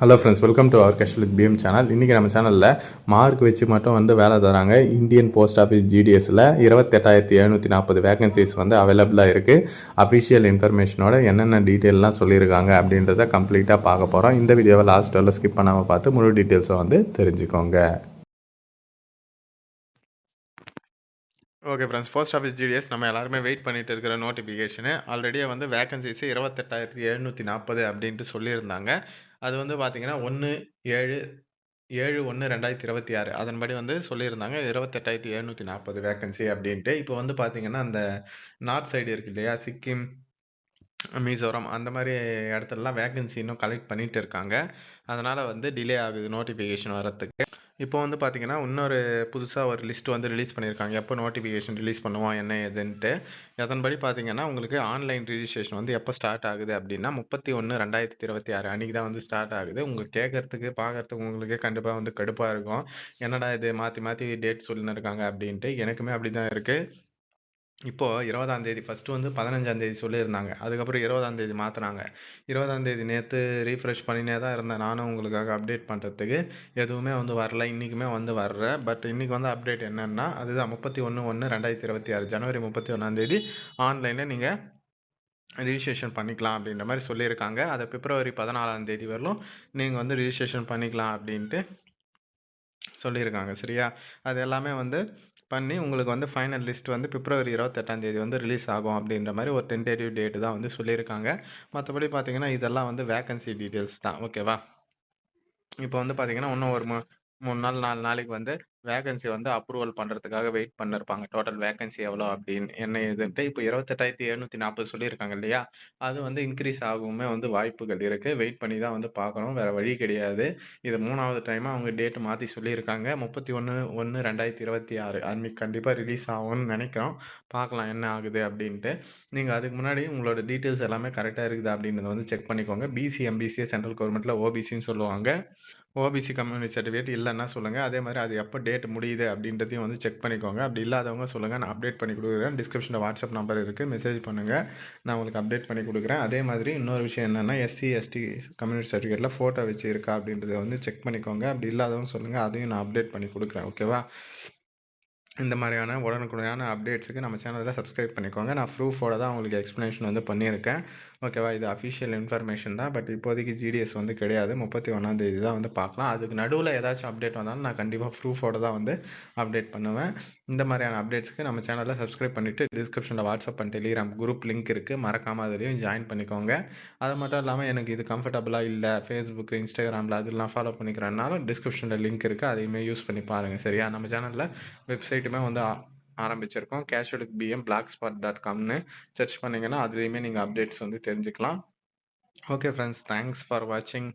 Hello friends welcome to our casual PM channel இன்றைக்கி நம்ம சேனலில் மார்க் வச்சு மட்டும் வந்து வேலை தராங்க. இந்தியன் போஸ்ட் ஆஃபீஸ் ஜிடிஎஸில் இருபத்தெட்டாயிரத்தி எழுநூற்றி நாற்பது வேகன்சிஸ் வந்து அவைலபிளாக இருக்குது அஃபிஷியல் இன்ஃபர்மேஷனோட என்னென்ன டீட்டெயிலெலாம் சொல்லியிருக்காங்க அப்படின்றத கம்ப்ளீட்டாக பார்க்க போகிறோம் இந்த வீடியோவை லாஸ்ட் வரல ஸ்கிப் பண்ணாமல் பார்த்து முழு டீட்டெயில்ஸை வந்து தெரிஞ்சுக்கோங்க. Okay friends post office GDS நம்ம எல்லாருமே வெயிட் பண்ணிட்டு இருக்கிற நோட்டிஃபிகேஷனு ஆல்ரெடியே வந்து வேகன்சிஸ் இருபத்தெட்டாயிரத்தி எழுநூற்றி நாற்பது அப்படின்ட்டு சொல்லியிருந்தாங்க. அது வந்து பார்த்தீங்கன்னா ஒன்று ஏழு ஏழு ஒன்று ரெண்டாயிரத்தி இருபத்தி ஆறு. அதன்படி வந்து சொல்லியிருந்தாங்க. இருபத்தெட்டாயிரத்தி எழுநூற்றி நாற்பது வேகன்சி அப்படின்ட்டு. இப்போ வந்து பார்த்தீங்கன்னா அந்த நார்த் சைடு இருக்கு இல்லையா? சிக்கிம் மிசோரம் அந்த மாதிரி இடத்துலலாம் வேகன்சி இன்னும் கலெக்ட் பண்ணிகிட்டு இருக்காங்க. அதனால் வந்து டிலே ஆகுது நோட்டிஃபிகேஷன் வரத்துக்கு இப்போ வந்து பார்த்தீங்கன்னா இன்னொரு புதுசாக ஒரு லிஸ்ட் வந்து ரிலீஸ் பண்ணியிருக்காங்க எப்போ நோட்டிஃபிகேஷன் ரிலீஸ் பண்ணுவோம் என்ன ஏதுன்ட்டு. அதன்படி பார்த்தீங்கன்னா உங்களுக்கு ஆன்லைன் ரிஜிஸ்ட்ரேஷன் வந்து எப்போ ஸ்டார்ட் ஆகுது அப்படின்னா முப்பத்தி ஒன்று ரெண்டாயிரத்தி இருபத்தி ஆறு அன்றைக்கி தான் வந்து ஸ்டார்ட் ஆகுது. உங்கள் கேட்குறதுக்கு பார்க்கறதுக்கு உங்களுக்கே கண்டிப்பாக வந்து கடுப்பாக இருக்கும். என்னடா இது மாற்றி மாற்றி டேட் சொல்லின்னு இருக்காங்க அப்படின்ட்டு. எனக்குமே அப்படி தான் இருக்குது இப்போது இருபதாம் தேதி ஃபஸ்ட்டு வந்து பதினஞ்சாம் தேதி சொல்லியிருந்தாங்க. அதுக்கப்புறம் இருபதாம் தேதி மாற்றினாங்க இருபதாம் தேதி நேற்று ரீஃப்ரெஷ் பண்ணினே தான் இருந்தேன். நானும் உங்களுக்காக அப்டேட் பண்ணுறதுக்கு எதுவுமே வந்து வரல. இன்றைக்குமே வந்து வர்ற. பட் இன்றைக்கி வந்து அப்டேட் என்னென்னா அதுதான் முப்பத்தி ஒன்று ஒன்று ரெண்டாயிரத்தி இருபத்தி ஆறு. ஜனவரி முப்பத்தி ஒன்றாந்தேதி ஆன்லைனில் நீங்கள் ரிஜிஸ்ட்ரேஷன் பண்ணிக்கலாம் அப்படின்ற மாதிரி சொல்லியிருக்காங்க. அதை பிப்ரவரி பதினாலாம் தேதி வரலும் நீங்கள் வந்து ரிஜிஸ்ட்ரேஷன் பண்ணிக்கலாம் அப்படின்ட்டு சொல்லியிருக்காங்க. சரியா? அது எல்லாமே வந்து பண்ணி உங்களுக்கு வந்து ஃபைனல் லிஸ்ட் வந்து பிப்ரவரி இருபத்தெட்டாம் தேதி வந்து ரிலீஸ் ஆகும் அப்படின்ற மாதிரி ஒரு டென்டேட்டிவ் டேட்டு தான் வந்து சொல்லியிருக்காங்க. மற்றபடி பார்த்தீங்கன்னா இதெல்லாம் வந்து வேகன்சி டீட்டெயில்ஸ் தான். ஓகேவா இப்போ வந்து பார்த்தீங்கன்னா இன்னும் ஒரு மூ மூணு நாள் நாலு நாளைக்கு வந்து வேகன்சி வந்து அப்ரூவல் பண்ணுறதுக்காக வெயிட் பண்ணிருப்பாங்க. டோட்டல் வேகன்சி எவ்வளோ அப்படின்னு என்ன இதுன்ட்டு இப்போ இருபத்தெட்டாயிரத்தி எழுநூற்றி நாற்பது சொல்லியிருக்காங்க இல்லையா? அது வந்து இன்க்ரீஸ் ஆகவுமே வந்து வாய்ப்புகள் இருக்குது வெயிட் பண்ணி தான் வந்து பார்க்கணும். வேறு வழி கிடையாது. இது மூணாவது டைமாக அவங்க டேட்டு மாற்றி சொல்லியிருக்காங்க. முப்பத்தி ஒன்று ஒன்று ரெண்டாயிரத்தி இருபத்தி ஆறு. அன்றைக்கி கண்டிப்பாக ரிலீஸ் ஆகும்னு நினைக்கிறோம். பார்க்கலாம் என்ன ஆகுது அப்படின்ட்டு. நீங்கள் அதுக்கு முன்னாடி உங்களோட டீட்டெயில்ஸ் எல்லாமே கரெக்டாக இருக்குது அப்படின்றத வந்து செக் பண்ணிக்கோங்க. பிசிஎம்பிசிஏ சென்ட்ரல் கவர்மெண்ட்டில் ஓபிசின்னு சொல்லுவாங்க. ஓபிசி கம்யூனிட்டி சர்டிஃபிகேட் இல்லைன்னா சொல்லுங்கள் அதே மாதிரி அது எப்போ டேட் முடியுது அப்படின்றதையும் வந்து செக் பண்ணிக்கோங்க. அப்படி இல்லாதவங்க சொல்லுங்கள் நான் அப்டேட் பண்ணி கொடுக்குறேன். டிஸ்கிரிப்ஷனில் வாட்ஸ்அப் நம்பர் இருக்குது மெசேஜ் பண்ணுங்கள் நான் உங்களுக்கு அப்டேட் பண்ணி கொடுக்குறேன். அதே மாதிரி இன்னொரு விஷயம் என்னென்னா எஸ்சி எஸ்டி கம்யூனிட்டி சர்டிஃபிகேட்டில் ஃபோட்டோ வச்சு இருக்கா அப்படின்றத வந்து செக் பண்ணிக்கோங்க. அப்படி இல்லாதவங்க சொல்லுங்கள் அதையும் நான் அப்டேட் பண்ணி கொடுக்குறேன். ஓகேவா இந்த மாதிரியான உடனுக்குடையான அப்டேட்ஸுக்கு நம்ம சேனலில் சப்ஸ்கிரைப் பண்ணிக்கோங்க. நான் ப்ரூஃபோட தான் உங்களுக்கு எக்ஸ்ப்ளனேஷன் வந்து பண்ணியிருக்கேன். ஓகேவா இது அஃபிஷியல் இன்ஃபர்மேஷன் தான். பட் இப்போதைக்கு ஜிடிஎஸ் வந்து கிடையாது. முப்பத்தி ஒன்றாந்தேதி தான் வந்து பார்க்கலாம். அதுக்கு நடுவில் ஏதாச்சும் அப்டேட் வந்தாலும் நான் கண்டிப்பாக ப்ரூஃபோட தான் வந்து அப்டேட் பண்ணுவேன். இந்த மாதிரியான அப்டேட்ஸ்க்கு நம்ம சேனலில் சப்ஸ்கிரைப் பண்ணிவிட்டு டிஸ்கிரிப்ஷனில் WhatsApp and Telegram group link இருக்குது மறக்காமல் அதுலேயும் ஜாயின் பண்ணிக்கோங்க. அது மட்டும் இல்லாமல் எனக்கு இது கம்ஃபர்டபுளாக இல்லை ஃபேஸ்புக்கு இன்ஸ்டாகிராமில் அதெல்லாம் ஃபாலோ பண்ணிக்கிறேன்னாலும் டிஸ்கிரிப்ஷனில் லிங்க் இருக்குது அதையுமே யூஸ் பண்ணி பாருங்கள் சரியா? நம்ம சேனலில் வெப்சைட்டுமே வந்து ஆ- ஆரம்பிச்சிருக்கோம். கேஷுவலுக்கு பிஎம் பிளாக் ஸ்பாட் டாட் காம்னு சர்ச் பண்ணிங்கன்னா அதுலேயுமே நீங்கள் அப்டேட்ஸ் வந்து தெரிஞ்சுக்கலாம். ஓகே ஃப்ரெண்ட்ஸ் தேங்க்ஸ் ஃபார் வாட்சிங்